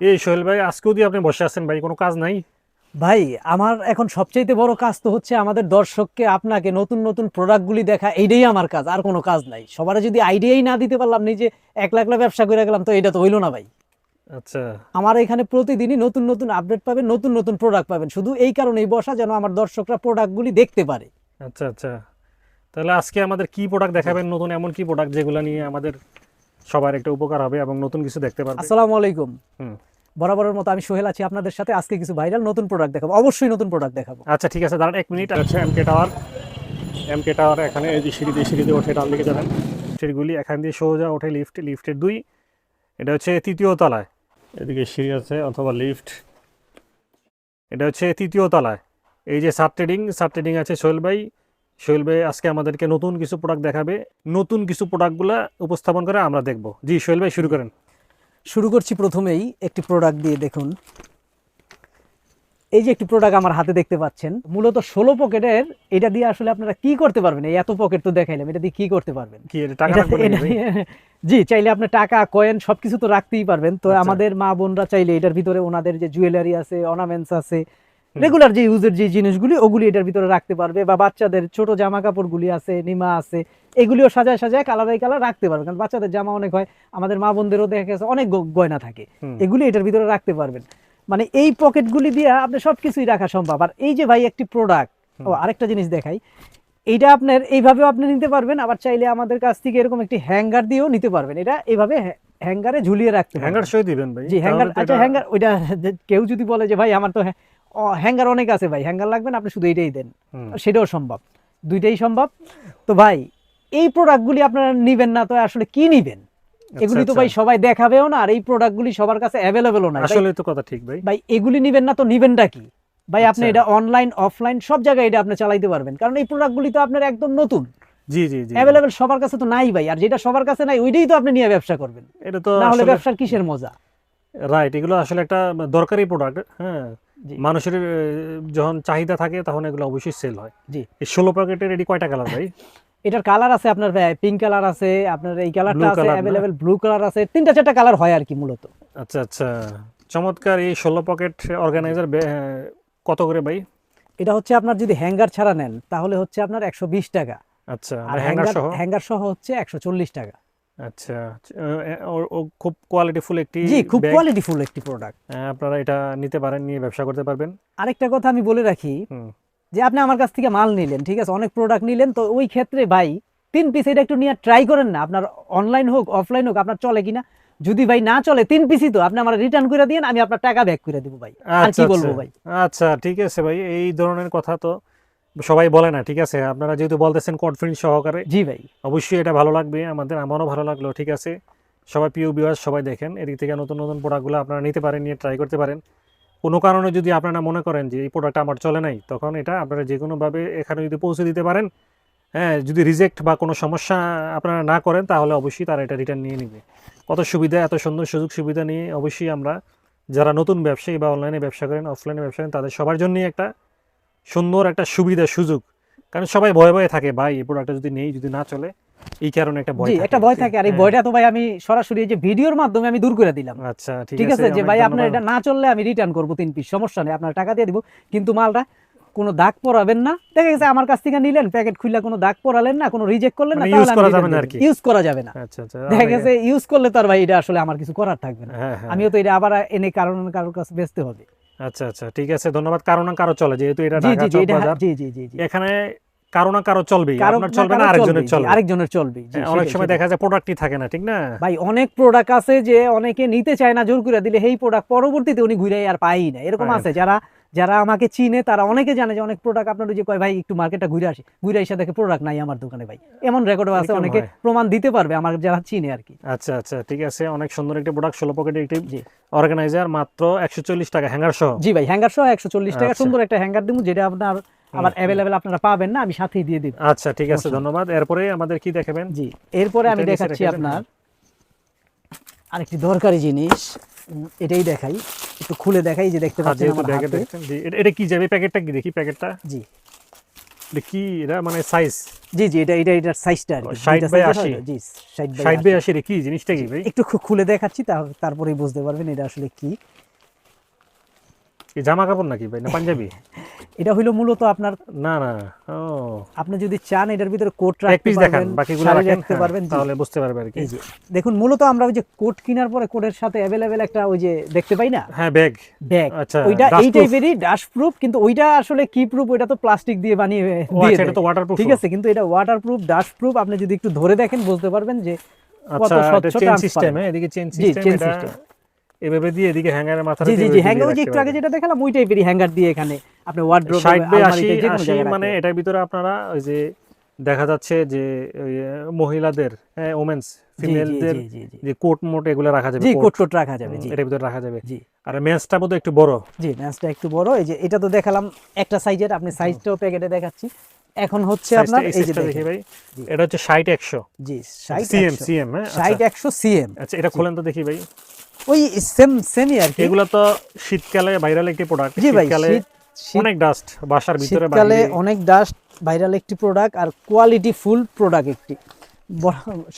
এই সোহেল ভাই আজকেও দিয়ে আপনি বসে আছেন ভাই কোনো কাজ নাই? ভাই আমার এখন সবচাইতে বড় কাজ তো হচ্ছে আমাদের দর্শককে আপনাকে নতুন নতুন প্রোডাক্টগুলি দেখা এইটাই আমার কাজ আর কোনো কাজ নাই। সবার যদি আইডিয়াই না দিতে পারলাম নিজে একলা একলা ব্যবসা করে গেলাম তো এটা তো হইল না ভাই। আচ্ছা। আমার এখানে প্রতিদিনই নতুন নতুন আপডেট পাবেন নতুন নতুন প্রোডাক্ট পাবেন। শুধু এই কারণেই বসা যেন আমার দর্শকরা প্রোডাক্টগুলি দেখতে পারে। আচ্ছা আচ্ছা। তাহলে আজকে আমাদের কি প্রোডাক্ট দেখাবেন নতুন এমন কি প্রোডাক্ট যেগুলো নিয়ে আমাদের সবার একটা উপকার হবে এবং নতুন কিছু দেখতে পারবে। আসসালামু আলাইকুম। হুম। বরাবরের মতো আমি সোহেল আছি আপনাদের সাথে। আজকে কিছু ভাইরাল নতুন প্রোডাক্ট দেখাবো। অবশ্যই নতুন প্রোডাক্ট দেখাবো। আচ্ছা ঠিক আছে দাঁড়ান এক মিনিট আচ্ছা এমকে টাওয়ার এমকে টাওয়ার এখানে এই যে সিঁড়ি দিয়ে সিঁড়ি দিয়ে ওঠে ডান দিকে যাবেন। সিঁড়িগুলি এখান দিয়ে সোজা ওঠে লিফট লিফটের দুই। এটা হচ্ছে তৃতীয় তলায়। এদিকে সিঁড়ি আছে অথবা লিফট এটা হচ্ছে তৃতীয় তলায়। এই যে সাব ট্রেডিং সাব ট্রেডিং আছে সোহেল ভাই। সোহেল ভাই আজকে আমাদেরকে নতুন কিছু প্রোডাক্ট দেখাবে। নতুন কিছু প্রোডাক্টগুলো উপস্থাপন করে আমরা দেখব। জি সোহেল ভাই শুরু করেন। শুরু করছি প্রথমেই একটি প্রোডাক্ট দিয়ে দেখুন। এই যে একটি প্রোডাক্ট আমার হাতে দেখতে পাচ্ছেন মূলত ষোলো পকেটের এটা দিয়ে আসলে আপনারা কি করতে পারবেন? এই এত পকেট তো দেখাইলাম এটা দিয়ে কি করতে পারবেন? জি চাইলে আপনি টাকা কয়েন সবকিছু তো রাখতেই পারবেন। তো আচ্ছা। আমাদের মা বোনরা চাইলে এটার ভিতরে ওনাদের যে জুয়েলারি আছে অর্নামেন্টস আছে রেগুলার যে ইউজের যে জিনিসগুলি ওগুলি এটার ভিতরে রাখতে পারবে। বা বাচ্চাদের ছোট জামা কাপড়গুলি আছে নিমা আছে এগুলিও সাজায় সাজায় কালার বাই কালার রাখতে পারবে। কারণ বাচ্চাদের জামা অনেক হয় আমাদের মা বোনদেরও দেখা গেছে অনেক গয়না থাকে। এগুলি এটার ভিতরে রাখতে পারবেন। মানে এই পকেটগুলি দিয়ে আপনি সবকিছুই রাখা সম্ভব। আর এই যে ভাই একটি প্রোডাক্ট ও আরেকটা জিনিস দেখাই। এইটা আপনার এইভাবেও আপনি নিতে পারবেন। আবার চাইলে আমাদের কাছ থেকে এরকম একটি হ্যাঙ্গার দিয়েও নিতে পারবেন। এটা এইভাবে হ্যাঙ্গারে ঝুলিয়ে রাখতে হ্যাঙ্গার সই দিবেন ভাই। জি হ্যাঙ্গার আচ্ছা হ্যাঙ্গার ওইটা কেউ যদি বলে যে ভাই আমার তো হ্যাঙ্গার অনেক আছে ভাই হ্যাঙ্গার লাগবে না আপনি শুধু এইটাই দেন। সেটাও সম্ভব দুইটাই সম্ভব। তো ভাই এই প্রোডাক্টগুলি আপনারা নিবেন না তো আসলে কি নিবেন? এগুলি তো আচ্ছা, ভাই সবাই দেখাবেও না আর এই প্রোডাক্টগুলি সবার কাছে অ্যাভেলেবেলও না। আসলে তো কথা ঠিক ভাই। ভাই এগুলি নিবেন না তো নিবেনটা কি? ভাই আপনি আচ্ছা। এটা অনলাইন অফলাইন সব জায়গায় এটা আপনি চালাইতে পারবেন। কারণ এই প্রোডাক্টগুলি তো আপনার একদম নতুন। জি জি জি। অ্যাভেলেবেল সবার কাছে তো নাই ভাই আর যেটা সবার কাছে নাই ওইটাই তো আপনি নিয়ে ব্যবসা করবেন। এটা তো না হলে ব্যবসার কিসের মজা? রাইট এগুলো আসলে একটা দরকারি প্রোডাক্ট হ্যাঁ। মানুষের যখন চাহিদা থাকে তখন এগুলো অবশ্যই সেল হয়। জি। এই ষোলো প্যাকেটের এটি কয়টা কালার ভাই? এটার কালার আছে আপনার পিঙ্ক কালার আছে আপনার এই কালারটা আছে অ্যাভেলেবেল ব্লু কালার আছে তিনটা চারটা কালার হয় আর কি মূলত। আচ্ছা আচ্ছা। চমৎকার এই ষোলো পকেট অর্গানাইজার কত করে ভাই? এটা হচ্ছে আপনার যদি হ্যাঙ্গার ছাড়া নেন তাহলে হচ্ছে আপনার একশো বিশ টাকা। আচ্ছা আর হ্যাঙ্গার হ্যাঙ্গার সহ? হ্যাঙ্গার সহ হচ্ছে একশো চল্লিশ টাকা। আচ্ছা ও- খুব কোয়ালিটিফুল একটি জি খুব কোয়ালিটিফুল একটি প্রোডাক্ট আপনারা এটা নিতে পারেন নিয়ে ব্যবসা করতে পারবেন। আরেকটা কথা আমি বলে রাখি যে আপনি আমার কাছ থেকে মাল নিলেন ঠিক আছে? অনেক প্রোডাক্ট নিলেন তো ওই ক্ষেত্রে ভাই তিন পিস এটা একটু নিয়ে ট্রাই করেন না। আপনার অনলাইন হোক অফলাইন হোক আপনার চলে কিনা। যদি ভাই না চলে তিন পিসই তো আপনি আমার রিটার্ন করে দিন আমি আপনার টাকা ব্যাক করে দিব ভাই। আর আচ্ছা কি বলব আচ্ছা। ভাই? আচ্ছা ঠিক আছে ভাই এই ধরনের কথা তো সবাই বলে না ঠিক আছে? আপনারা যেহেতু বলতেছেন কনফিডেন্স সহকারে জি ভাই। অবশ্যই এটা ভালো লাগবে আমাদের আমারও ভালো লাগল ঠিক আছে? সবাই প্রিয় বিওয়ার্স সবাই দেখেন এদিক থেকে নতুন নতুন প্রোডাক্টগুলো আপনারা নিতে পারেন নিয়ে ট্রাই করতে পারেন। কোনো কারণে যদি আপনারা মনে করেন যে এই প্রোডাক্ট আমার চলে নাই তখন এটা আপনারা যে কোনোভাবে এখানে যদি পৌঁছে দিতে পারেন হ্যাঁ যদি রিজেক্ট বা কোনো সমস্যা আপনারা না করেন তাহলে অবশ্যই তারা এটা রিটার্ন নিয়ে নেবে। কত সুবিধা এত সুন্দর সুযোগ সুবিধা নিয়ে অবশ্যই আমরা যারা নতুন ব্যবসায়ী বা অনলাইনে ব্যবসা করেন অফলাইনে ব্যবসা করেন তাদের সবার জন্যই একটা সুন্দর একটা সুবিধা সুযোগ। কারণ সবাই ভয়ে ভয়ে থাকে ভাই এই প্রোডাক্টটা যদি নেই যদি না চলে এই কারণে একটা ভয় একটা ভয় থাকে। আর এই হ্যাঁ। ভয়টা তো ভাই আমি সরাসরি এই যে ভিডিওর মাধ্যমে আমি দূর করে দিলাম। আচ্ছা ঠিক আছে যে ভাই আপনার এটা না চললে আমি রিটার্ন করব তিন পিস সমস্যা নেই আপনার টাকা দিয়ে দিব। কিন্তু মালটা কোনো দাগ পরাবেন না। দেখা গেছে আমার কাছ থেকে নিলেন প্যাকেট খুললে কোনো দাগ পরালেন না কোনো রিজেক্ট করলেন না মানে use করা যাবে না আর কি। ইউজ করা যাবে না। আচ্ছা আচ্ছা দেখা গেছে ইউজ করলে তো আর ভাই এটা আসলে আমার কিছু করার থাকবে না। হ্যাঁ হ্যাঁ। আমিও তো এটা আবার এনে কারণ কারোর কাছে বেচতে হবে। আচ্ছা আচ্ছা ঠিক আছে ধন্যবাদ। কারও না কারও চলে যেহেতু এটা ঢাকা চক বাজার। জি জি জি জি। এখানে কারও না কারও চলবে আপনার চলবে না আরেকজনের চলবে। আরেকজনের চলবে হ্যাঁ, অনেক সময় দেখা যায় প্রোডাক্টই থাকে না ঠিক না? ভাই অনেক প্রোডাক্ট আছে যে অনেকে নিতে চায় না জোর করে দিলে এই প্রোডাক্ট পরবর্তীতে উনি ঘুরে আর পাই না এরকম আছে যারা যারা আমাকে চিনে তারা অনেকে জানে যে অনেক প্রোডাক্ট আপনার যে কয় ভাই একটু মার্কেটটা ঘুরে আসি। ঘুরে এসে দেখে প্রোডাক্ট নাই আমার দোকানে ভাই। এমন রেকর্ডও আছে অনেকে প্রমাণ দিতে পারবে আমার যারা চিনে আর কি। আচ্ছা আচ্ছা ঠিক আছে। অনেক সুন্দর একটা প্রোডাক্ট ষোলো পকেটে একটি অর্গানাইজার মাত্র একশো চল্লিশ টাকা হ্যাঙ্গার সহ। জি ভাই হ্যাঙ্গার সহ একশো চল্লিশ টাকা। আচ্ছা। সুন্দর একটা হ্যাঙ্গার দিব যেটা আপনার আবার অ্যাভেলেবেল আপনারা পাবেন না আমি সাথেই দিয়ে দিব। আচ্ছা ঠিক আছে ধন্যবাদ। এরপরে আমাদের কি দেখাবেন? জি এরপরে আমি দেখাচ্ছি আপনার আরেকটি দরকারি জিনিস। এটাই দেখাই একটু খুলে দেখাই যে দেখতে হ্যাঁ, পাচ্ছেন আমার হাতে। এটা- কি যাবে প্যাকেটটা কি দেখি প্যাকেটটা জি। এটা কি এটা মানে সাইজ জি জি এটা এটা এটার সাইজটা আর কি। 60 বাই 80 জি 60 বাই 80 এর কি জিনিসটা কি ভাই? একটু খুলে দেখাচ্ছি তারপরেই বুঝতে পারবেন এটা আসলে কি। কি জামা কাপড় নাকি ভাই না পাঞ্জাবি? এটা হইল মূলত আপনার না না ও। আপনি যদি চান এটার ভিতরে কোট রাখতে পারবেন বাকিগুলো রাখতে হ্যাঁ, পারবেন তাহলে বুঝতে পারবে আর কি দেখুন মূলত আমরা ওই যে কোট কেনার পরে কোটের সাথে অ্যাভেলেবেল একটা ওই যে দেখতে পাই না? হ্যাঁ ব্যাগ ব্যাগ আচ্ছা, ওইটা এই টাইপেরই ডাস্ট প্রুফ কিন্তু ওইটা আসলে কি প্রুফ ওইটা তো প্লাস্টিক দিয়ে বানিয়ে দিয়ে আচ্ছা এটা। তো ওয়াটারপ্রুফ ঠিক আছে কিন্তু এটা ওয়াটার প্রুফ ডাস্ট প্রুফ আপনি যদি একটু ধরে দেখেন বুঝতে পারবেন যে কত আচ্ছা স্বচ্ছ সিস্টেম হ্যাঁ এদিকে চেন সিস্টেম এটা। এভাবে দিয়ে এদিকে হ্যাঙ্গারের মাথা জি জি জি হ্যাঙ্গার যে একটু আগে যেটা দেখালাম ওই টাইপেরই হ্যাঙ্গার দিয়ে এখানে আপনি ওয়ার্ড্রোব আলমারিতে যে কোনো জায়গায় মানে এটার ভিতরে আপনারা ওই যে দেখা যাচ্ছে যে মহিলাদের হ্যাঁ ওমেন্স ফিমেলদের। যে কোট মোট এগুলো রাখা যাবে জি coat। কোট রাখা যাবে জি। এটার ভিতরে রাখা যাবে। জি। আর মেন্সটা বোধহয় একটু বড়। জি ম্যাচটা একটু বড়। এই যে এটা তো দেখালাম একটা সাইজের আপনি সাইজটাও প্যাকেটে দেখাচ্ছি। এখন হচ্ছে আপনার এই যে দেখি ভাই এটা হচ্ছে ষাট একশো। জি ষাট সিএম সিএম হ্যাঁ ষাট আচ্ছা। একশো সিএম আচ্ছা এটা খোলেন তো দেখি ভাই। ওই সেম সেমই আর কি। এগুলো তো শীতকালে ভাইরাল একটি প্রোডাক্ট জি ভাই অনেক ডাস্ট বাসার ভিতরে শীতকালে অনেক ডাস্ট ভাইরাল একটি প্রোডাক্ট আর কোয়ালিটি ফুল প্রোডাক্ট একটি।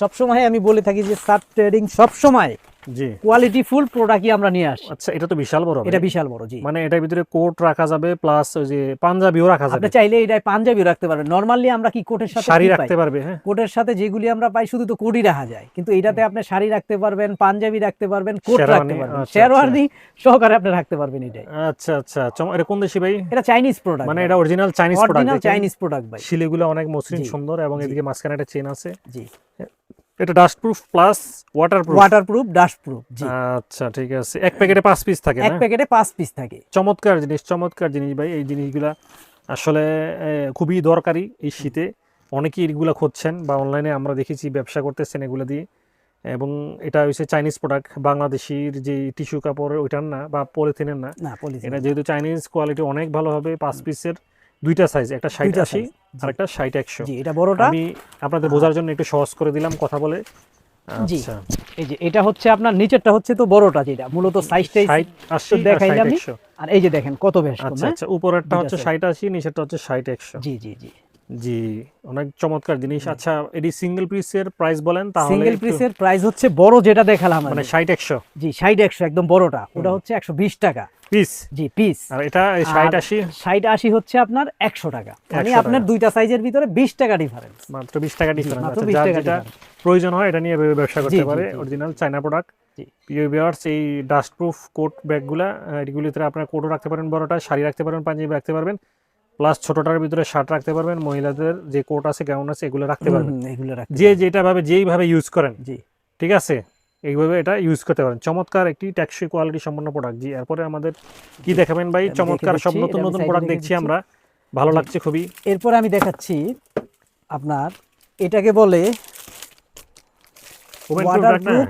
সবসময় আমি বলে থাকি যে সার্ট ট্রেডিং সব সময় জি। কোয়ালিটি ফুল প্রোডাক্টই আমরা নিয়ে আসি। আচ্ছা এটা তো বিশাল বড় এটা বিশাল বড় জি। মানে এটার ভিতরে কোট রাখা যাবে প্লাস ওই যে পাঞ্জাবিও রাখা যাবে। আপনি চাইলে এটা পাঞ্জাবি রাখতে পারবেন। নরমালি আমরা কি কোটের সাথে শাড়ি রাখতে পারবে হ্যাঁ। কোটের সাথে যেগুলি আমরা পাই শুধু তো কোটই রাখা যায়। কিন্তু এটাতে আপনি শাড়ি রাখতে পারবেন পাঞ্জাবি রাখতে পারবেন কোট রাখতে পারবেন। আচ্ছা, শেরওয়ানি সহকারে আপনি রাখতে পারবেন এটাই। আচ্ছা আচ্ছা। এটা কোন দেশি ভাই? এটা চাইনিজ প্রোডাক্ট মানে এটা original Chinese original product Chinese product ভাই। শিলিগুলো অনেক মসৃণ সুন্দর এবং এদিকে মাঝখানে একটা চেন আছে। জি। এটা dust proof plus water proof waterproof dust proof জি। আচ্ছা ঠিক আছে। এক প্যাকেটে পাঁচ পিস থাকে এক প্যাকেটে পাঁচ পিস থাকে। চমৎকার জিনিস চমৎকার জিনিস ভাই। এই জিনিসগুলা আসলে খুবই দরকারি এই শীতে। অনেকেই এগুলো খুঁজছেন বা অনলাইনে আমরা দেখেছি ব্যবসা করতেছেন এগুলো দিয়ে। এবং এটা হচ্ছে চাইনিজ প্রোডাক্ট বাংলাদেশির যে টিস্যু কাপড় ওইটার না বা পলিথিনের না। না এটা যেহেতু চাইনিজ কোয়ালিটি অনেক ভালো হবে পাঁচ পিসের দুইটা সাইজ একটা ষাট আশি আর একটা ষাট একশো জি এটা বড়টা আমি আপনাদের বোঝার জন্য একটু সহজ করে দিলাম কথা বলে জি। আচ্ছা এই যে এটা হচ্ছে আপনার নিচেরটা হচ্ছে তো বড়টা যেটা মূলত সাইজটাই দেখাই আর আমি। আর এই যে দেখেন কত বেশ আচ্ছা? আচ্ছা উপরেরটা হচ্ছে। ষাট আশি নিচেরটা হচ্ছে ষাট একশো জি জি জি জি অনেক চমৎকার জিনিস। আচ্ছা এটি সিঙ্গেল পিসের প্রাইস বলেন তাহলে সিঙ্গেল পিসের প্রাইস হচ্ছে বড় যেটা দেখালাম মানে আমি। ষাট একশো। জি ষাট একশো একদম বড়টা। ওটা হচ্ছে একশো বিশ টাকা। পিস জি পিস আর এটা ষাট আর- আশি? ষাট আশি হচ্ছে আপনার একশো টাকা। মানে আপনার দুইটা সাইজের ভিতরে বিশ টাকা ডিফারেন্স মাত্র বিশ টাকা ডিফারেন্স মাত্র আচ্ছা 20 যার টাকা যেটা প্রয়োজন হয় এটা নিয়ে ব্যবসা করতে পারে। অরিজিনাল চায়না প্রোডাক্ট জি। পিও এই ডাস্ট প্রুফ কোট ব্যাগগুলা এগুলিতে আপনার কোটও রাখতে পারেন বড়টা শাড়ি রাখতে পারেন পাঞ্জাবি রাখতে পারবেন। প্লাস ছোটটার ভিতরে শার্ট রাখতে পারবেন মহিলাদের যে কোট আছে গাউন আছে এগুলো রাখতে পারবেন। এগুলো রাখতে যে যেটা ভাবে যেইভাবে ইউজ করেন জি। ঠিক আছে? এইভাবে এটা ইউজ করতে পারেন। চমৎকার একটি ট্যাক্সি কোয়ালিটি সম্পন্ন প্রোডাক্ট জি এরপরে আমাদের কি দেখাবেন ভাই? চমৎকার সব নতুন নতুন প্রোডাক্ট দেখছি আমরা। ভালো লাগছে খুবই। এরপরে আমি দেখাচ্ছি আপনার এটাকে বলে ওভেন প্রুফ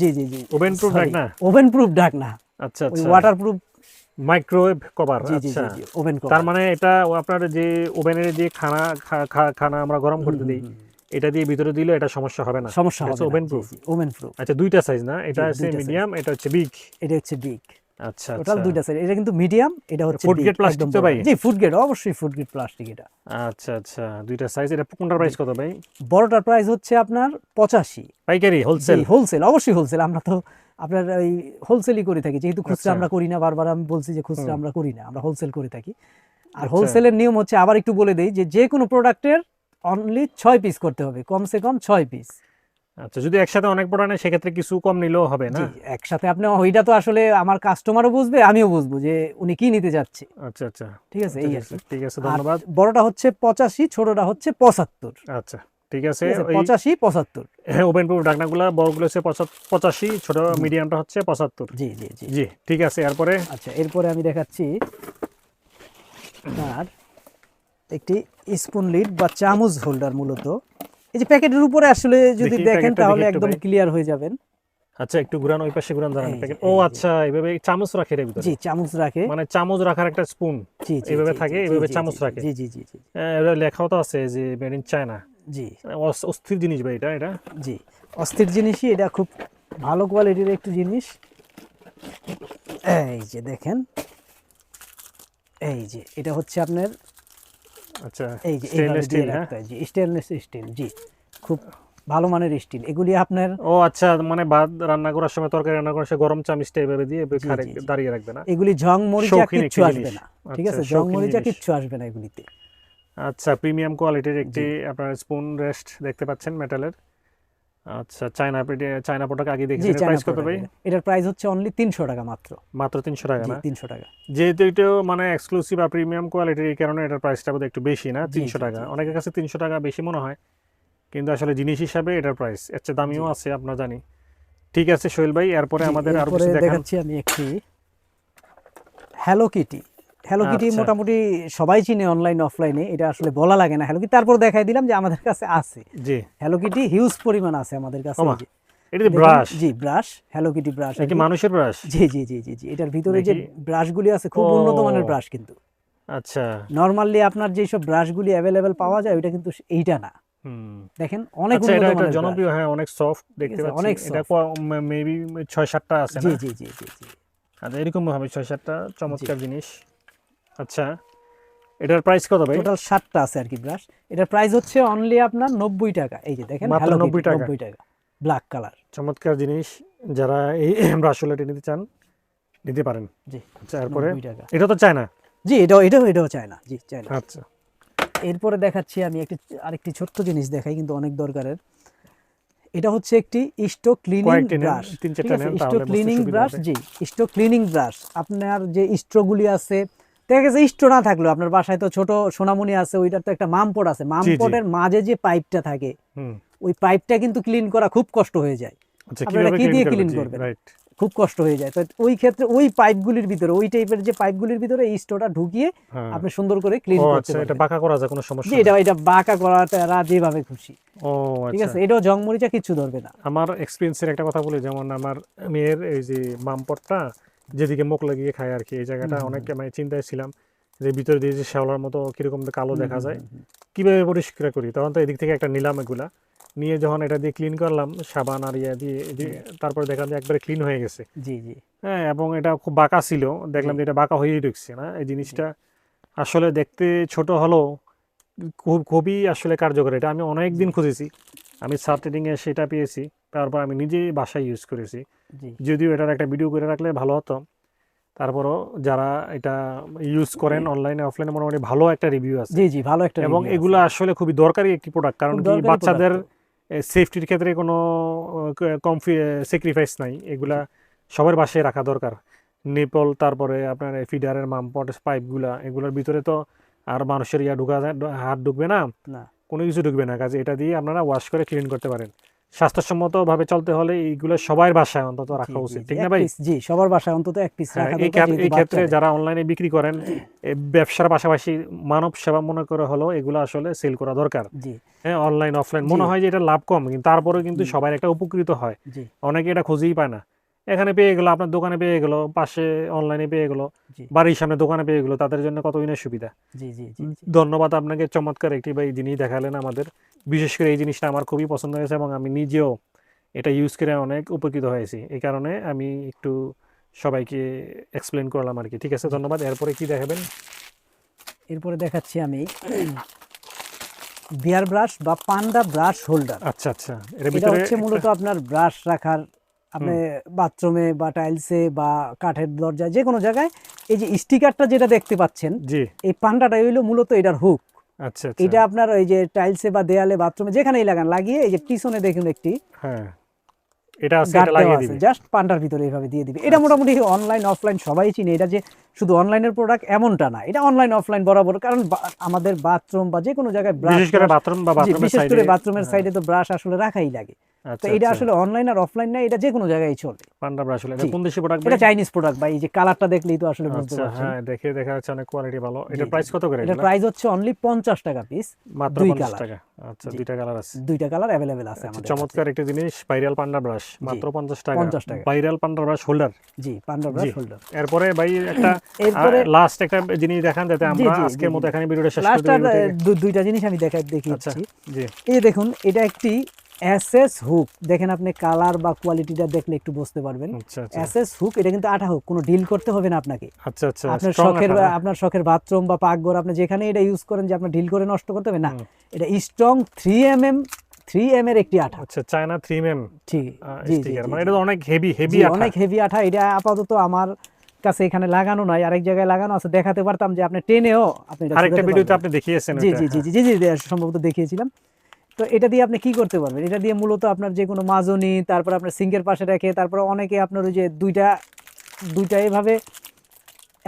জি জি জি। ওভেন প্রুফ ডাক না ওভেন প্রুফ ডাক না আচ্ছা আচ্ছা। ওয়াটারপ্রুফ মাইক্রোওয়েভ কভার আচ্ছা। ওভেন তার মানে এটা আপনার যে ওভেনের যে খানা খানা আমরা গরম করতে দিই এটা দিয়ে ভিতরে দিলে এটা সমস্যা হবে না। সমস্যা হবে ওভেন প্রুফ ওভেন প্রুফ আচ্ছা দুইটা সাইজ না? এটা হচ্ছে আছে মিডিয়াম এটা হচ্ছে বিগ এটা হচ্ছে বিগ আচ্ছা টোটাল আচ্ছা। দুইটা এটা কিন্তু মিডিয়াম এটা হচ্ছে grade plastic একদম তো ভাই? জি ফুড গ্রেড অবশ্যই ফুড গ্রেড প্লাস্টিক এটা। আচ্ছা আচ্ছা দুইটা সাইজ এটা কোনটার প্রাইস কত ভাই? বড়টার প্রাইস হচ্ছে আপনার পঁচাশি। পাইকারি হোলসেল হোলসেল অবশ্যই হোলসেল আমরা তো আপনার ওই হোলসেলই করে থাকি যেহেতু খুচরা আচ্ছা। আমরা করি না বারবার আমি বলছি যে খুচরা আমরা করি না আমরা হোলসেল করে থাকি। আর আচ্ছা। হোলসেলের নিয়ম হচ্ছে আবার একটু বলে দেই যে যে কোনো প্রোডাক্টের অনলি ছয় পিস করতে হবে কমসে কম ছয় পিস আচ্ছা যদি একসাথে অনেক বড় নেয় সেক্ষেত্রে কিছু কম নিলেও হবে না? একসাথে আপনি ওইটা তো আসলে আমার কাস্টমারও বুঝবে আমিও বুঝব যে উনি কি নিতে যাচ্ছে। আচ্ছা আচ্ছা। ঠিক আছে এই ঠিক আছে ধন্যবাদ। বড়টা হচ্ছে পঁচাশি ছোটটা হচ্ছে পঁচাত্তর। আচ্ছা ঠিক আছে পঁচাশি পঁচাত্তর। ওপেন প্রুফ ঢাকনাগুলো বড়গুলো হচ্ছে পঁচা- পঁচাশি ছোট মিডিয়ামটা হচ্ছে পঁচাত্তর। জি জি জি। জি ঠিক আছে এরপরে? আচ্ছা এরপরে আমি দেখাচ্ছি আর একটি স্পুন লিড বা চামচ হোল্ডার মূলত। এই যে প্যাকেটের উপরে আসলে যদি দেখেন তাহলে একদম ক্লিয়ার হয়ে যাবেন। আচ্ছা একটু ঘুরান ওই পাশে ঘুরান দাঁড়ান প্যাকেট। ও আচ্ছা এইভাবে চামচ রাখে এর ভিতরে? জি চামচ রাখে। মানে চামচ রাখার একটা স্পুন জি এইভাবে থাকে, এইভাবে চামচ রাখে। জি জি জি জি। এটা লেখাও তো আছে যে মেড ইন চায়না জি। অস্থির জিনিস ভাই এটা এটা। জি অস্থির জিনিসই এটা খুব ভালো কোয়ালিটির একটু জিনিস। এই যে দেখেন। এই যে এটা হচ্ছে আপনার আচ্ছা স্টেনলেস স্টিল হ্যাঁ? জি স্টেনলেস স্টিল জি খুব ভালো মানের স্টিল এগুলি আপনার ও আচ্ছা মানে ভাত রান্না করার সময় তরকারি রান্না করার সময় গরম চামিচটা এভাবে দিয়ে। দাঁড়িয়ে রাখবে না? এগুলি জং মরিচা শৌখিন কিচ্ছু আসবে না ঠিক আচ্ছা, আছে? জং শৌখিন মরিচা কিচ্ছু আসবে না এগুলিতে। আচ্ছা প্রিমিয়াম কোয়ালিটির একটি আপনার স্পুন রেস্ট দেখতে পাচ্ছেন মেটালের আচ্ছা চায়না চায়না প্রোডাক্ট আগে জি প্রাইস কত ভাই? এটার প্রাইস হচ্ছে অনলি তিনশো টাকা মাত্র। মাত্র তিনশো টাকা না? তিনশো টাকা। যেহেতু এটাও মানে এক্সক্লুসিভ আর প্রিমিয়াম কোয়ালিটির এই কারণে এটার প্রাইসটা বোধহয় একটু বেশি না? জি, তিনশো জি, টাকা। অনেকের কাছে তিনশো টাকা বেশি মনে হয়। কিন্তু আসলে জিনিস হিসাবে এটার প্রাইস এর চেয়ে দামিও আছে আপনার জানি। ঠিক আছে সোহেল ভাই এরপরে আমাদের আরও কিছু দেখাচ্ছি আমি একটি হ্যালো কিটি হ্যালো কিটি আচ্ছা। মোটামুটি সবাই চিনে অনলাইন অফলাইনে এটা আসলে বলা লাগে না। হ্যালো কিটি তারপর দেখাই দিলাম যে আমাদের কাছে আছে। জি। হ্যালো কিটি হিউজ পরিমাণ আছে আমাদের কাছে। এটা ব্রাশ জি ব্রাশ হ্যালো কিটি ব্রাশ কি মানুষের ব্রাশ জি জি জি জি জি। এটার ভিতরে যে ব্রাশগুলি আছে খুব উন্নত মানের ব্রাশ কিন্তু। আচ্ছা। নরমালি আপনার যেসব ব্রাশগুলি অ্যাভেলেবেল পাওয়া যায় ওইটা কিন্তু এইটা না। দেখেন অনেক আচ্ছা উন্নত মানের। জনপ্রিয় হ্যাঁ অনেক সফট দেখতে পাচ্ছি। অনেক এটা মেবি ছয় সাতটা আছে জি না? জি জি জি জি। আচ্ছা এরকম ভাবে ছয় সাতটা চমৎকার জিনিস। আচ্ছা এটার প্রাইস কত ভাই? টোটাল সাতটা আছে আর কি ব্রাশ এটার প্রাইস হচ্ছে অনলি আপনার নব্বই টাকা। এই যে দেখেন মাত্র 90 টাকা। নব্বই টাকা। ব্ল্যাক কালার চমৎকার জিনিস যারা এই ব্রাশওয়ালাটি নিতে চান নিতে পারেন। জি আচ্ছা এরপরে? এটা তো চায় না জি এটাও এটাও এটাও চায় না জি চায় না আচ্ছা। এরপরে দেখাচ্ছি আমি একটি আরেকটি ছোট্ট জিনিস দেখাই কিন্তু অনেক দরকারের। এটা হচ্ছে একটি স্টো ক্লিনিং ব্রাশ তিন চারটা নেন, স্টো তাহলে বুঝতে ক্লিনিং ব্রাশ জি স্টো ক্লিনিং ব্রাশ আপনার যে স্ট্রোগুলি আছে দেখা গেছে স্টো না থাকলেও আপনার বাসায় তো ছোট সোনামণি আছে ওইটার তো একটা মামপট আছে। মামপটের মাঝে যে পাইপটা থাকে ওই পাইপটা কিন্তু ক্লিন করা খুব কষ্ট হয়ে যায়। আচ্ছা আপনারা কি দিয়ে ক্লিন করবেন? খুব কষ্ট হয়ে যায়। তো ওই ক্ষেত্রে ওই পাইপগুলির ভিতরে ওই টাইপের যে পাইপগুলির ভিতরে এই স্টোটা ঢুকিয়ে হ্যাঁ। আপনি সুন্দর করে ক্লিন করতে আচ্ছা এটা বাঁকা করা যায় কোনো সমস্যা এটা এটা বাঁকা করাটা যেভাবে খুশি। ও ঠিক আচ্ছা। আছে এটাও জং মরিচা কিচ্ছু ধরবে না। আমার এক্সপিরিয়েন্সের একটা কথা বলি যেমন আমার মেয়ের এই যে মামপটটা যেদিকে মুখ লাগিয়ে খায় আর কি এই জায়গাটা হুম, হুম, অনেক মানে চিন্তায় ছিলাম যে ভিতরে দিয়ে যে শ্যাওলার মতো কীরকম কালো দেখা যায় কীভাবে পরিষ্কার করি? তখন তো এদিক থেকে একটা নিলাম এগুলা। নিয়ে যখন এটা দিয়ে ক্লিন করলাম সাবান আর ইয়া দিয়ে তারপরে দেখলাম যে একবারে ক্লিন হয়ে গেছে। জি জি। হ্যাঁ এবং এটা খুব বাঁকা ছিল দেখলাম যে এটা বাঁকা হয়েই ঢুকছে না? এই জিনিসটা আসলে দেখতে ছোট হলেও খুব খুবই আসলে কার্যকর। এটা আমি অনেক দিন খুঁজেছি। আমি সাব ট্রেডিংয়ে সেটা পেয়েছি তারপর আমি নিজেই বাসায় ইউজ করেছি। যদিও এটার একটা ভিডিও করে রাখলে ভালো হতো। তারপরও যারা এটা ইউজ করেন অনলাইনে অফলাইনে মোটামুটি ভালো একটা রিভিউ আছে। জি জি ভালো একটা এবং এগুলো আসলে খুবই দরকারি একটি প্রোডাক্ট কারণ কি বাচ্চাদের সেফটির ক্ষেত্রে কোনো কম স্যাক্রিফাইস নাই। এগুলা সবার বাসায় রাখা দরকার। নিপল তারপরে আপনার ফিডারের মামপট পাইপগুলা এগুলোর ভিতরে তো আর মানুষের ইয়া ঢুকা হাত ঢুকবে না। কোনো কিছু ঢুকবে না। কাজে এটা দিয়ে আপনারা ওয়াশ করে ক্লিন করতে পারেন। স্বাস্থ্যসম্মতভাবে চলতে হলে এইগুলো সবার বাসায় অন্তত রাখা উচিত ঠিক না ভাই? জি সবার বাসায় অন্তত এক পিস হ্যাঁ, রাখা এই ক্ষেত্রে যারা অনলাইনে বিক্রি করেন ব্যবসার পাশাপাশি মানব সেবা মনে করে হলো এগুলো আসলে সেল করা দরকার। জি। হ্যাঁ অনলাইন অফলাইন মনে হয় যে এটা লাভ কম কিন্তু তারপরেও কিন্তু সবাই একটা উপকৃত হয়। অনেকে এটা খুঁজেই পায় না। এখানে পেয়ে গেলো আপনার দোকানে পেয়ে গেলো পাশে অনলাইনে পেয়ে গেলো বাড়ির সামনে দোকানে পেয়ে গেলো তাদের জন্য কত দিনের সুবিধা? জি জি। ধন্যবাদ আপনাকে চমৎকার একটি ভাই জিনিস দেখালেন আমাদের। বিশেষ করে এই জিনিসটা আমার খুবই পছন্দ হয়েছে এবং আমি নিজেও এটা ইউজ করে অনেক উপকৃত হয়েছি। এই কারণে আমি একটু সবাইকে এক্সপ্লেন করলাম আর কি। ঠিক আছে ধন্যবাদ। এরপরে কি দেখাবেন? এরপরে দেখাচ্ছি আমি বিয়ার ব্রাশ বা পান্ডা ব্রাশ হোল্ডার আচ্ছা আচ্ছা। এর এটা ভিতরে হচ্ছে মূলত আপনার ব্রাশ রাখার আপনি বাথরুমে বা টাইলসে বা কাঠের দরজায় যে কোনো জায়গায় এই যে স্টিকারটা যেটা দেখতে পাচ্ছেন জি। এই পান্ডাটা হইল মূলত এটার হুক। আচ্ছা আচ্ছা। এটা আপনার এই যে টাইলসে বা দেয়ালে বাথরুমে যেখানেই লাগান লাগিয়ে এই যে পিছনে দেখুন একটি হ্যাঁ। এটা আছে এটা লাগিয়ে দিবে। জাস্ট পান্ডার ভিতরে এইভাবে দিয়ে দিবে। এটা মোটামুটি অনলাইন অফলাইন সবাই চিনে। এটা যে শুধু অনলাইনের প্রোডাক্ট এমনটা না এটা অনলাইন অফলাইন বরাবর। কারণ আমাদের বাথরুম বা যে কোনো জায়গায় ব্রাশ বিশেষ করে বাথরুম বা বাথরুমের বিশেষ করে বাথরুমের সাইডে তো ব্রাশ আসলে রাখাই লাগে। তো আচ্ছা এটা আচ্ছা। আসলে অনলাইন আর অফলাইন না এটা যে কোনো জায়গায় চলে। পান্ডা ব্রাশ এটা কোন দেশি প্রোডাক্ট এটা চাইনিজ প্রোডাক্ট বা এই যে কালারটা দেখলেই তো আসলে বুঝতে আচ্ছা পারছেন। হ্যাঁ দেখে দেখা যাচ্ছে অনেক কোয়ালিটি ভালো। এটা প্রাইস কত করে এগুলা? প্রাইস হচ্ছে অনলি পঞ্চাশ টাকা পিস মাত্র 50 টাকা। আচ্ছা দুইটা কালার আছে। দুইটা কালার অ্যাভেলেবেল আছে আমাদের চমৎকার একটা জিনিস ভাইরাল পান্ডা ব্রাশ মাত্র 50 টাকা। 50 টাকা। Viral panda brush holder. জি পান্ডা ব্রাশ হোল্ডার এরপরে ভাই একটা এরপরে লাস্ট একটা জিনিস দেখান যাতে আমরা আজকের মতো। এখানে ভিডিওটা শেষ করে লাস্ট দুইটা জিনিস আমি দেখাই দেখিয়েছি। জি। এই দেখুন এটা একটি এসএস হুক দেখেন আপনি কালার বা কোয়ালিটিটা দেখলে একটু বুঝতে পারবেন। আচ্ছা আচ্ছা। এসএস হুক এটা কিন্তু আঠা হুক কোনো ডিল করতে হবে না আপনাকে। আচ্ছা আচ্ছা আপনার শখের আপনার শখের বাথরুম বা পাকঘর আপনি যেখানে এটা ইউজ করেন যে আপনার ঢিল করে নষ্ট করতে হবে না। এটা strong three M M three M এর একটি আঠা। আচ্ছা চায়না 3 এম ঠিক জি মানে এটা অনেক হেভি হেভি অনেক হেভি আঠা। এটা আপাতত আমার কাছে এখানে লাগানো নাই আরেক জায়গায় লাগানো আছে দেখাতে পারতাম যে আপনি টেনেও আপনি আরেকটা ভিডিওতে আপনি দেখিয়েছেন জি জি জি হ্যাঁ। জি জি জি সম্ভবত দেখিয়েছিলাম। তো এটা দিয়ে আপনি কি করতে পারবেন? এটা দিয়ে মূলত আপনার যে কোনো মাজনি, তারপর আপনার সিঙ্কের পাশে রেখে, তারপর অনেকে আপনার ওই যে দুইটা দুইটা এভাবে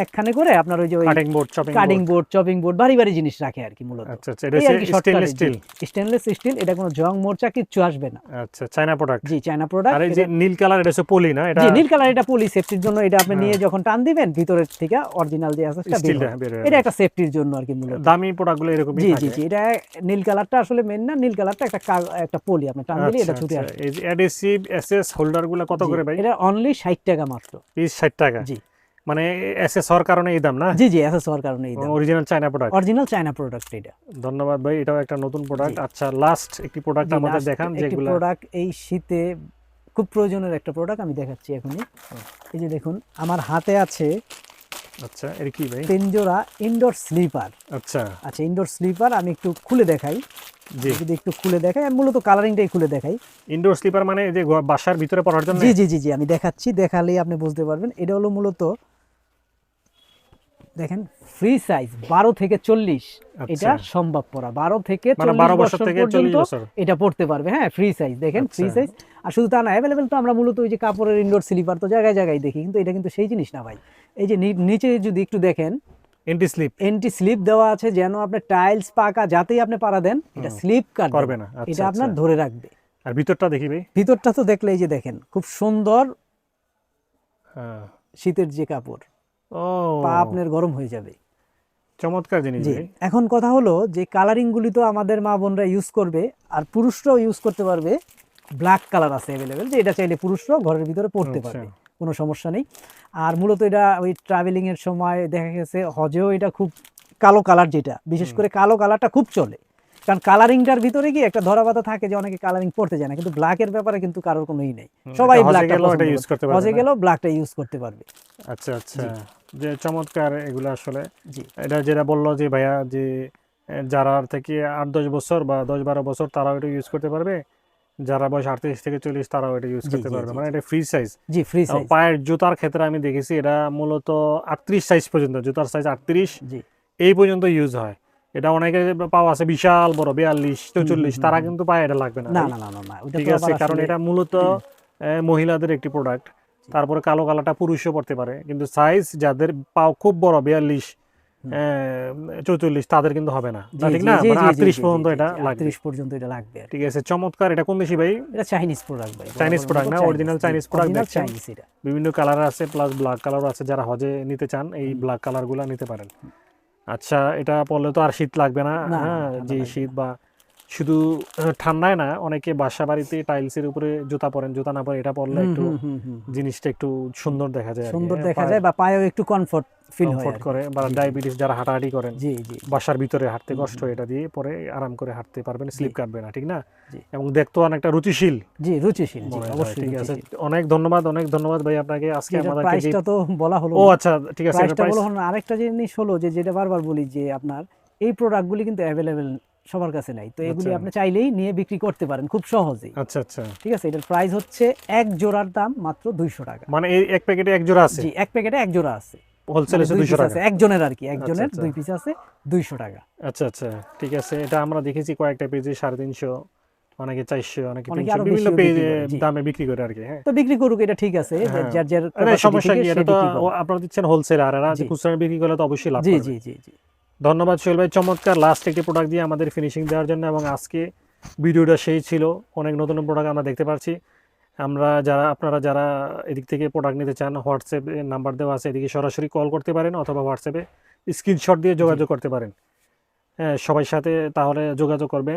একখানে করে আপনার ওই যে cutting board chopping cutting board chopping board ভারী ভারী জিনিস রাখে আর কি মূলত। আচ্ছা আচ্ছা এটা স্টেনলেস স্টিল স্টেনলেস স্টিল এটা কোনো জং মোর্চা কিচ্ছু আসবে না। আচ্ছা চায়না প্রোডাক্ট জি চায়না প্রোডাক্ট আর এই যে নীল কালার এটা হচ্ছে পলি না? এটা জি নীল কালার এটা পলি সেফটির জন্য এটা আপনি হ্যাঁ। নিয়ে যখন টান দিবেন ভিতরের থেকে অরিজিনাল যে আছে সেটা এটা একটা সেফটির জন্য আর কি মূলত। দামি প্রোডাক্টগুলো এরকমই জি থাকে। জি জি এটা নীল কালারটা আসলে মেন না নীল কালারটা একটা একটা পলি আপনি টান দিলে এটা আচ্ছা, ছুটে আচ্ছা। আসবে এই যে অ্যাডহেসিভ এসএস হোল্ডারগুলো কত করে ভাই? এটা অনলি 60 টাকা মাত্র। পিস 60 টাকা? জি। মানে এসএস হওয়ার কারণে এই দাম না? জি জি এসএস হওয়ার কারণে এই দাম। Original China product original China product এটা ধন্যবাদ ভাই এটাও একটা নতুন প্রোডাক্ট আচ্ছা লাস্ট একটি প্রোডাক্ট আমাদের দেখান যেগুলো প্রোডাক্ট এই শীতে খুব প্রয়োজনের একটা প্রোডাক্ট আমি দেখাচ্ছি এখনই। এই যে দেখুন আমার হাতে আছে আচ্ছা এর কি ভাই? পেনজোরা ইনডোর স্লিপার আচ্ছা। আচ্ছা ইনডোর স্লিপার আমি একটু খুলে দেখাই। জি। যদি একটু খুলে দেখাই আমি মূলত কালারিংটাই খুলে দেখাই। ইনডোর স্লিপার মানে যে বাসার ভিতরে পড়ার জন্য? জি জি জি জি আমি দেখাচ্ছি দেখালেই আপনি বুঝতে পারবেন। এটা হলো মূলত দেখেন ফ্রি সাইজ বারো থেকে চল্লিশ এটা আচ্ছা। সম্ভব পড়া বারো থেকে মানে বারো বছর পর্যন্ত এটা পড়তে পারবে হ্যাঁ ফ্রি সাইজ দেখেন ফ্রি আচ্ছা। সাইজ আর শুধু তা না অ্যাভেলেবেল তো আমরা মূলত ওই যে কাপড়ের ইনডোর স্লিপার তো জায়গায় জায়গায় দেখি কিন্তু এটা কিন্তু সেই জিনিস না ভাই। এই যে নিচে যদি একটু দেখেন এন্টি স্লিপ এন্টি স্লিপ দেওয়া আছে যেন আপনি টাইলস পাকা যাতেই আপনি পাড়া দেন এটা স্লিপ করবে না। না আচ্ছা, এটা আপনার। ধরে রাখবে। আর ভিতরটা দেখি ভাই। ভিতরটা তো দেখলে এই যে দেখেন খুব সুন্দর হ্যাঁ। শীতের যে কাপড়। পা আপনার গরম হয়ে যাবে। চমৎকার জিনিস এখন কথা হলো যে কালারিং গুলি তো আমাদের মা বোনরা ইউজ করবে আর পুরুষরাও ইউজ করতে পারবে। ব্ল্যাক কালার আছে অ্যাভেলেবেল যে এটা চাইলে পুরুষরাও ঘরের ভিতরে পড়তে আচ্ছা। পারবে কোনো সমস্যা নেই। আর মূলত এটা ওই ট্রাভেলিং এর সময় দেখা গেছে হজেও এটা খুব কালো কালার যেটা বিশেষ করে কালো কালারটা খুব চলে। কারণ কালারিংটার ভিতরে কি একটা ধরাবাধা থাকে যে অনেকে কালারিং পড়তে যায় না কিন্তু ব্ল্যাকের ব্যাপারে কিন্তু কারোর কোনো ই নেই। সবাই ব্ল্যাকটা use করতে পারবে হজে? গেলেও ব্ল্যাকটা ইউজ করতে পারবে। আচ্ছা আচ্ছা। যে চমৎকার এগুলো আসলে। এটা যেটা বলল যে ভাইয়া যে যারা থেকে আট দশ বছর বা দশ বারো বছর তারাও এটা ইউজ করতে পারবে। যারা বয়স আটত্রিশ থেকে চল্লিশ তারাও এটা ইউজ করতে পারবে। মানে এটা ফ্রি সাইজ জি ফ্রি সাইজ পায়ের জুতার ক্ষেত্রে আমি দেখেছি এটা মূলত আটত্রিশ সাইজ পর্যন্ত জুতার সাইজ আটত্রিশ জি। এই পর্যন্ত ইউজ হয়। এটা অনেকে পাওয়া আছে বিশাল বড় বিয়াল্লিশ চৌচল্লিশ তারা কিন্তু পায়ে এটা লাগবে না। ঠিক আছে কারণ এটা মূলত মহিলাদের একটি প্রোডাক্ট তারপরে কালো কালারটা পুরুষও পড়তে পারে কিন্তু সাইজ যাদের পাও খুব বড় বিয়াল্লিশ চৌচল্লিশ তাদের কিন্তু হবে না। ঠিক না? মানে আটত্রিশ পর্যন্ত এটা 38 পর্যন্ত এটা লাগবে। ঠিক আছে চমৎকার এটা কোন দেশি ভাই? এটা চাইনিজ প্রোডাক্ট ভাই Chinese product না, Chinese product দেখছেন? চাইনিজ এটা। বিভিন্ন কালার আছে প্লাস ব্ল্যাক কালার আছে যারা হজে নিতে চান এই ব্ল্যাক কালারগুলা নিতে পারেন। আচ্ছা এটা পড়লে তো আর শীত লাগবে না। হ্যাঁ যে শীত বা শুধু ঠান্ডায় না অনেকে বাসা বাড়িতে টাইলসের উপরে জুতা পরেন জুতা না পরে এটা পরলে একটু। জিনিসটা একটু সুন্দর দেখা যায় সুন্দর হ্যাঁ, দেখা যায় বা পায়েও একটু কমফর্ট ফিল হয় comfort করে বা ডায়াবেটিস যারা হাঁটাহাঁটি করেন জি জি। বাসার ভিতরে হাঁটতে কষ্ট হয় এটা দিয়ে পরে আরাম করে হাঁটতে পারবেন স্লিপ কাটবে না ঠিক না? এবং দেখতেও অনেকটা রুচিশীল। জি রুচিশীল জি অবশ্যই ঠিক আছে। অনেক ধন্যবাদ অনেক ধন্যবাদ ভাই আপনাকে। আজকে আমাদের প্রাইসটা তো বলা হলো ও আচ্ছা ঠিক আছে প্রাইসটা বলা হলো আরেকটা জিনিস হলো যে যেটা বারবার বলি যে আপনার এই প্রোডাক্টগুলি কিন্তু অ্যাভেলেবেল সবার কাছে নাই। তো এগুলি আচ্ছা। আপনি চাইলেই নিয়ে বিক্রি করতে পারেন খুব সহজেই। আচ্ছা আচ্ছা। ঠিক আছে? এটার প্রাইস হচ্ছে এক জোড়ার দাম মাত্র দুইশো টাকা। মানে এই এক প্যাকেটে এক জোড়া আছে? জি এক প্যাকেটে এক জোড়া আছে। হোলসেল মানে আছে দুই দুইশো piece টাকা। আছে একজনের আর কি একজনের আচ্ছা। দুই পিস আছে দুইশো টাকা। আচ্ছা আচ্ছা। ঠিক আছে এটা আমরা দেখেছি কয়েকটা পেজে সাড়ে তিনশো অনেকে চারশো অনেকে অনেকে তিনশো আরও বিভিন্ন পেজে। দামে বিক্রি করে আর কি হ্যাঁ। তো বিক্রি করুক এটা ঠিক আছে হ্যাঁ। যার যার সমস্যা কি? এটা তো আপনারা দিচ্ছেন হোলসেল আর এরা জি। খুচরা বিক্রি করলে তো অবশ্যই লাভ জি জি জি জি। ধন্যবাদ সোহেল ভাই চমৎকার। লাস্ট একটি প্রোডাক্ট দিয়ে আমাদের ফিনিশিং দেওয়ার জন্য এবং আজকে ভিডিওটা সেই ছিল। অনেক নতুন প্রোডাক্ট আমরা দেখতে পাচ্ছি আমরা যারা আপনারা যারা এদিক থেকে প্রোডাক্ট নিতে চান হোয়াটসঅ্যাপ নাম্বার দেওয়া আছে এদিকে সরাসরি কল করতে পারেন অথবা হোয়াটসঅ্যাপে স্ক্রিনশট দিয়ে যোগাযোগ করতে পারেন। হ্যাঁ সবার সাথে তাহলে যোগাযোগ করবে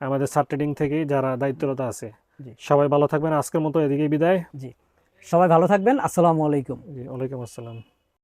আমাদের সার ট্রেডিং থেকে যারা দায়িত্বরত আছে। জি। সবাই ভালো থাকবেন আজকের মতো এদিকে বিদায়। জি। সবাই ভালো থাকবেন আসসালামু আলাইকুম। জি ওয়ালাইকুম আসসালাম।